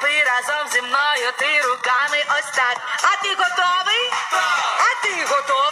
Тоді разом зі мною ти руками ось так. А ти готовий? А ти готова?